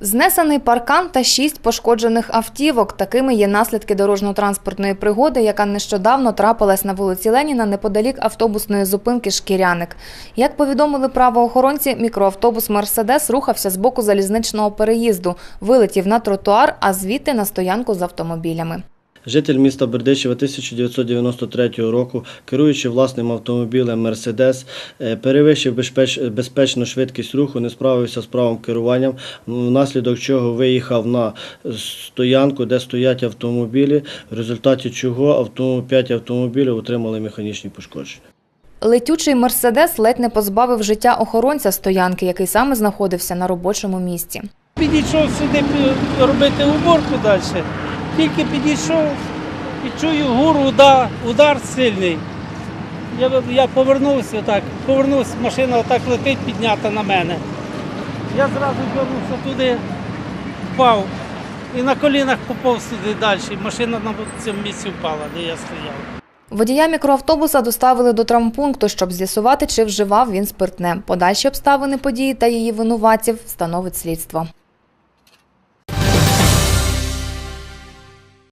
Знесений паркан та шість пошкоджених автівок. Такими є наслідки дорожньо-транспортної пригоди, яка нещодавно трапилась на вулиці Леніна неподалік автобусної зупинки Шкіряник. Як повідомили правоохоронці, мікроавтобус Мерседес рухався з боку залізничного переїзду, вилетів на тротуар, а звідти на стоянку з автомобілями. Житель міста Бердичева 1993 року, керуючи власним автомобілем Мерседес, е, перевищив безпеч- безпечну швидкість руху, не справився з правим керуванням, внаслідок чого виїхав на стоянку, де стоять автомобілі, в результаті чого автом- п'ять автомобілів отримали механічні пошкодження. Летючий Мерседес ледь не позбавив життя охоронця стоянки, який саме знаходився на робочому місці. Підійшов сюди робити уборку далі. Тільки підійшов і чую гуру, удар, удар сильний. Я, я повернувся так, повернувся, машина отак летить піднята на мене. Я зразу звернувся туди, впав. І на колінах поповз туди далі. Машина на цьому місці впала, де я стояв. Водія мікроавтобуса доставили до травмпункту, щоб з'ясувати, чи вживав він спиртне. Подальші обставини події та її винуватців встановить слідство.